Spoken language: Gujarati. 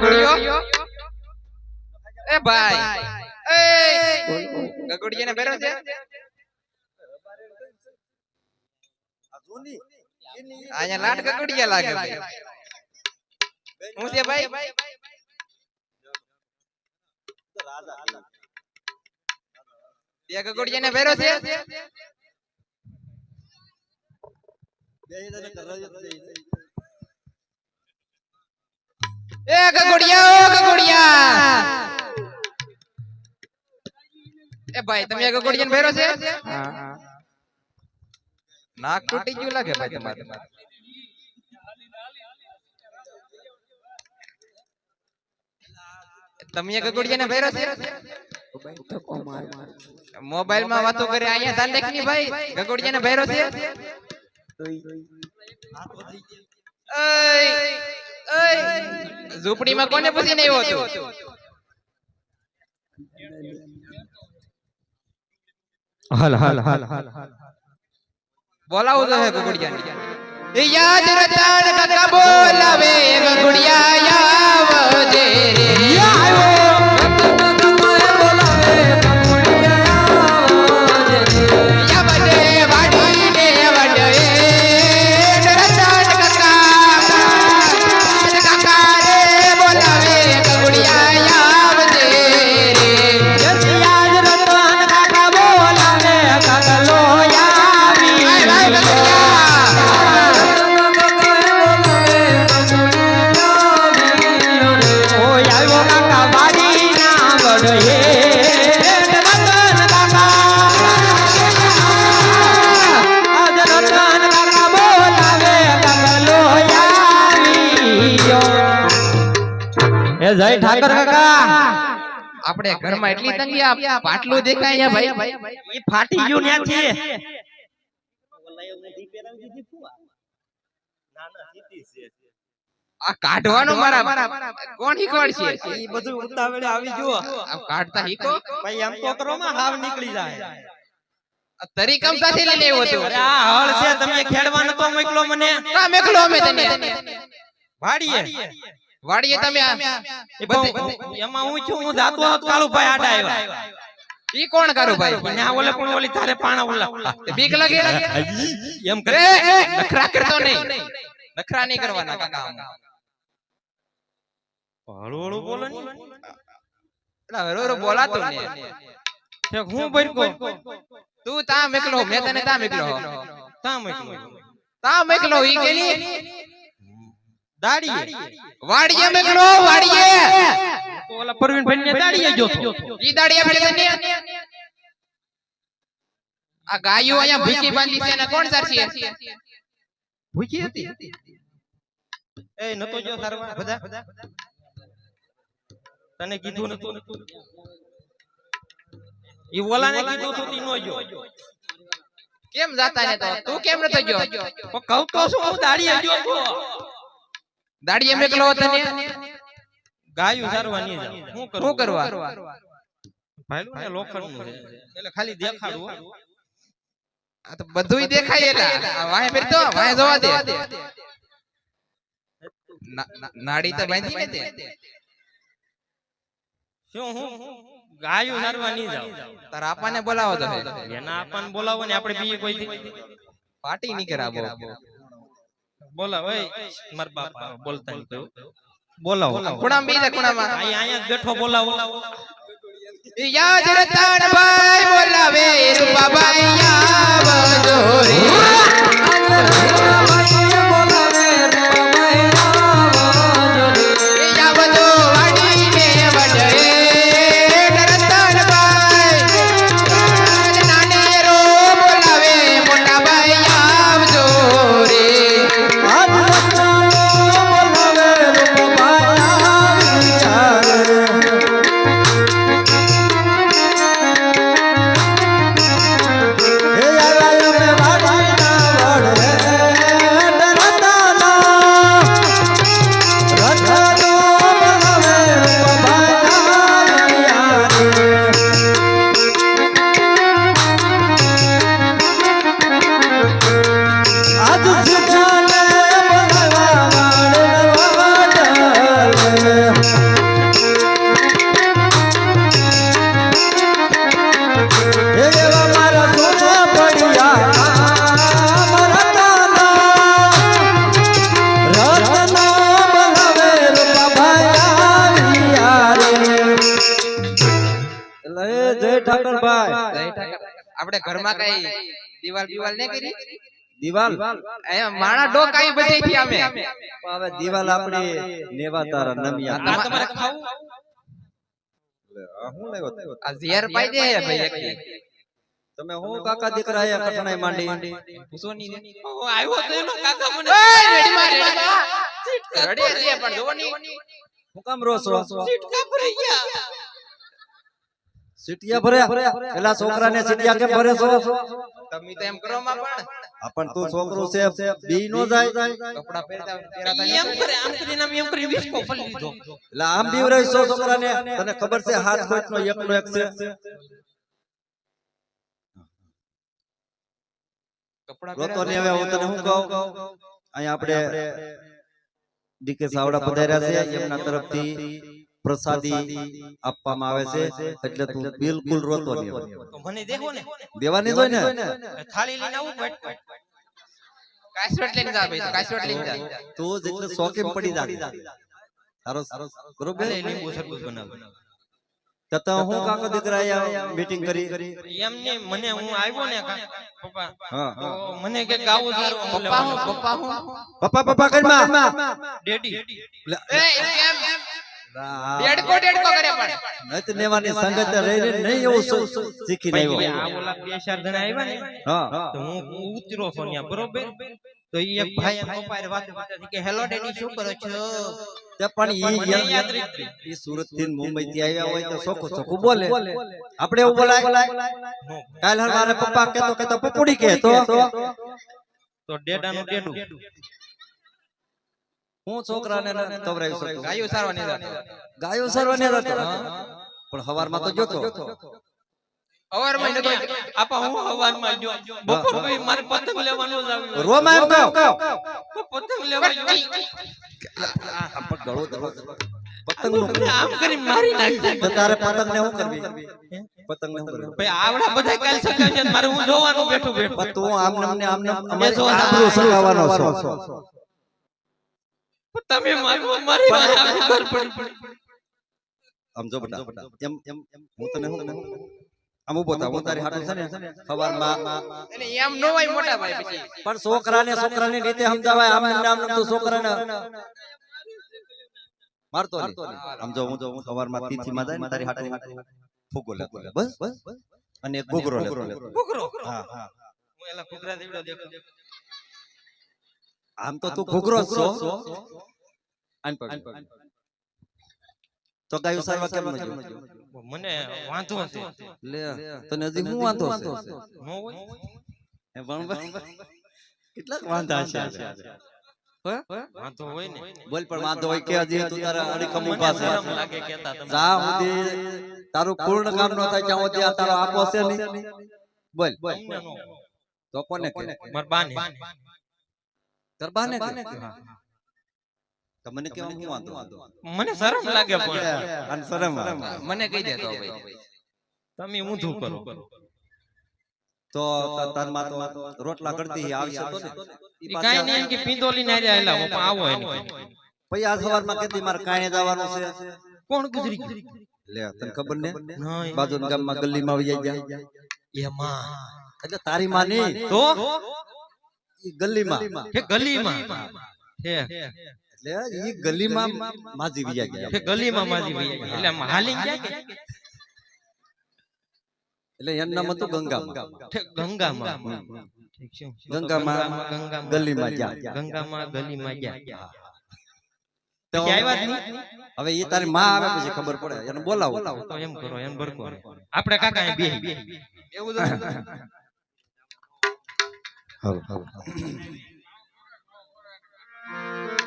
ગગડિયો? એ ભાઈ. એ ગગડિયાને બેરો છે? અહીંયા લાટ ગગડિયા લાગે ભાઈ હું છે ભાઈ? ત્યાં ગગડિયાને બેરો છે? એ ગગડિયા ઓ ગગડિયા. એ ભાઈ તમે ગગડિયાને બેરો છે? નાક તૂટી ગયું લાગે ભાઈ તમારે. તમે ગગડિયાને બેરો છે? મોબાઈલમાં વાતો કરે અહીંયા ધ્યાન ભાઈ ગગડિયાને બેરો છે? ઓય ઓય. ઝૂંપડીમાં કોને પછી નહીં હોતું? હાલ હાલ હાલ. હાલ બોલાવો તો હે કુકડિયા એ યાદ રતાણ કાકા બોલાવે. ઠાકર કાકા. આપણે ઘરમાં એટલી તંગી આ પાટલું દેખાય અહીંયા ભાઈ. ઈ ફાટી ગયું ન્યાથી. આ કાઢવાનો મારા કોણ શીખવાડશે ઈ બધું ઉતાવળે આવી ગયો આ કાઢતા શીખો ભાઈ એમ તો કરો માં હાવ નીકળી જાય. તરીકમ સાથે લઈને આવ્યો હતો આ હળ છે તમે ખેડવાનો તો મોકલો મને. કા મેકલો અમે તને. વાડીએ વાડીએ તમે એમાં હું છું હું જાતો હતો કાળુભાઈ આડા આવ્યા. ઈ કોણ કરું ભાઈ? ને ઓલે કોણ ઓલી તારે પાણા ઓલા બીક લાગે? એમ કરે નખરા કરતો નહીં. નખરા નહીં કરવાના કાકા. હળુ હળુ બોલો ને. એટલે હરો હરો બોલાતો ને. તે હું ભરકો? તું તા મેકલો મેં તને તા મેકલો. તા મેકલો. તા મેકલો ઈ કે ની દાડીએ. વાડીએ મેકલો વાડીએ. ઓલા પરવીન ભાઈ ને દાડીએ જો ઈ દાડીએ આપણે તને આ ગાયો અહીંયા ભૂખી બાંધી છે ને કોણ સારશે? ભૂખી હતી? એ નતો જો સારવા બધા? તને કીધું નતું? ઈ ઓલાને કીધું તું તી નો જો કેમ જાતા ને તો તું કેમ નતો જો કહું તો શું હું દાડીએ જો તો દાડીએ મેકલો તને? ગાયું સારવા નહીં જાવ હું કરું? શું કરવા? ભાઈલું ને લોખંડનું છે. એટલે ખાલી દેખાડવું આ તો બધુંય દેખાય એલા વાહે ફેર તો વાહે જોવા દે. ના- ના- નાડી તો બાંધી ને તે શું હું? ગાયું સારવા નહીં જાવ તારા આપાને બોલાવો તો હે. એના આપાને બોલાવો ને આપણે બીજી કોઈ પાર્ટી નહીં કરાવો. બોલાવો મારા બાપા બોલતા નહીં કહ્યું બોલાવો. ખૂણામાં બીજા ખૂણામાં અહીંયા અહીંયા જ બોલાવો. યાદ રતન ભાઈ બોલાવે રૂપાબાઈ આવજો રે ઠાકરભાઈ આપણે ઘરમાં કઈ દિવાલ દિવાલ નહીં કરી? દિવાલ? માણા ડોક આવી બધી થી અમે. હવે દિવાલ આપણી નેવા તારા નમિયા. આ તમારે ખાવું? હું લાવ્યો આ ઝેર પાઈ દે ભાઈ એક. તમે હું કાકા દીકરા આયા કઠણાઈ માંડી? પૂછો હું આવ્યો તો એનો કાકા મને. ઓય, રેડીમાં, રેડીમાં. રડે છે પણ જોવો હું કામ રોસ? ચીટકા ભરાઈ ગયા સીટિયા ભર્યા. પેલા છોકરાને સીટિયા કેમ ભરે છો? તમે તો એમ કરો માં પણ. આ પણ તું છોકરો છે બી નો જાય. કપડા પહેરતા પહેરાતા એમ કરે આમ કરીને આમ એમ કરી વિસ્કો ફરી લીધો. એટલે આમ બીવરાય છો છોકરાને. તને ખબર છે હાથ કોઈનો એકનો એક છે? કપડા રોતો ને હવે હું તને શું કહું? અહીંયા આપણે ડીકે સાવડા પધાર્યા છે એમના તરફથી. પ્રસાદી આપવામાં આવે છે એટલે તું બિલકુલ રોતો નહીં મને દેખો ને દેવાની જ હોય ને થાળી લઈને આવું પેટ કાસવટ લઈને જા ભાઈ કાસવટ લઈને જા તું જેટલે શોખીન પડી જા સારો બરોબર અરે લીંબુ શરબત બનાવો તો તો હું કાકા દીકરા આયા મીટિંગ કરી એમ ને મને હું આવ્યો ને પપ્પા હા તો મને કે ગાવું સારું પપ્પા હું પપ્પા હું પપ્પા પપ્પા કરી માં ડેડી એ કેમ ડેડકો ડેડકો કરે પણ. નહીં તો સંગત રહી રહી નહીં એવું શું આવ્યો આ ઓલા બે ચાર જણા આવ્યા ને હા. તો હું ઉતર્યો છું બરોબર? તો ઈ એક ભાઈ એના પપ્પા હારે કરતા કે હેલો ડેડી શું કરો છો? તે પણ ઈ મને એમ- યાદ રહી ગયું. ઈ સુરતથી મુંબઈ થી આવ્યા હોય તો સોખો સોખું બોલે. આપણે એવું બોલાય? નો. કાલ હર મારા પપ્પા કેતો કેતો પપુડી કે તો તો ડેડાનું ડેડું. હું છોકરાને ન શકું ગાયો સારવા નહીં જાતો. ગાયો સરવાને હતો પણ હવારમાં તો જોતો. અવારમાં નતો આપા હું હવાનમાં ગયો. બપોર પછી મારે પતંગ લેવાનો જ આવ્યો. રોમાં એમ કહો પતંગ લેવા ગયો. ગળો દળો. પતંગનું આમ કરીને મારી નાખ્યો તો તારે પતંગ ને શું કરવી? પતંગ ને શું કરવી? ભાઈ આવડા બધા કાલ છે મારે હું જોવાનું બેઠું બેઠું. તું આમ નામ ને આમ નામ મેં આબરૂ સળગાવવાનો છો. તમે મારું મારી વાત આખું ઘર પડી પડી આમ જો બેટા એમ એમ એમ હું તને હું આમ ઊભો થા હું તારી હાટુ છે ને સવારમાં એને એમ નો હોય મોટા ભાઈ પછી. પણ છોકરાને છોકરાની રીતે સમજાવાય આમ નામ નામ તો છોકરાને. મારતો નહીં. આમ જો હું જો હું સવારમાં તિથિમાં જાય ને તારી હાટુ ફૂગો લેતો બસ? બસ? અને એક ઘૂઘરો લેતો ભૂગરો હા હા. હું એલા ઘૂઘરા દેવડો દેખો. આમ તો તું ઘોઘરો છો. તો ગાયું સારવા કેમ નથી મને વાંધો છે લે તને હજી હું વાંધો છે નો હોય? એ કેટલાક વાંધા છે વાંધો હોય ને? બોલ પણ વાંધો હોય કે હજી તું તારા અડીખમ મને છે લાગે કેતા તમે જા સુધી તારું પૂર્ણ કામ ન થાય ત્યાં સુધી આ તારો આપો છે નહીં. બોલ. તમને તો કોને કે? માર બાને. તાર બાને મને કેવા હું વાંધો મને શરમ લાગે પણ. અને શરમ મને કહી દે તો ભાઈ. તમે ઊંધું કરો. તો તારમાં તો રોટલા કરતી આવશે તો ને? કાઈ નહીં કે પિંદોલી ના રહ્યા એલા હું આવો એને. પછી આ સવારમાં કેતી મારે કાણે જવાનું છે. કોણ ગુજરી લે તને ખબર ને? બાજુ ગામમાં ગલ્લી માં આવી જાય એમાં. એટલે તારી માં નહીં. તો? ગલીમાં. કે ગલીમાં. હે. એટલે ઈ ગલીમાં માજી વિયા ગયા. કે ગલીમાં માજી એટલે હાલી ગયા કે? એટલે એનું નામ હતું ગંગામાં. ગંગામાં. ગંગામાં. ગલીમાં ગયા. ગંગામાં ગલીમાં ગયા. તો હવે એ તારી માં આવે પછી ખબર પડે. એને બોલાવો. તો એમ કરો એમ ભરકો આપણે કાકા અહીં બેહી. એવું 好了好了好了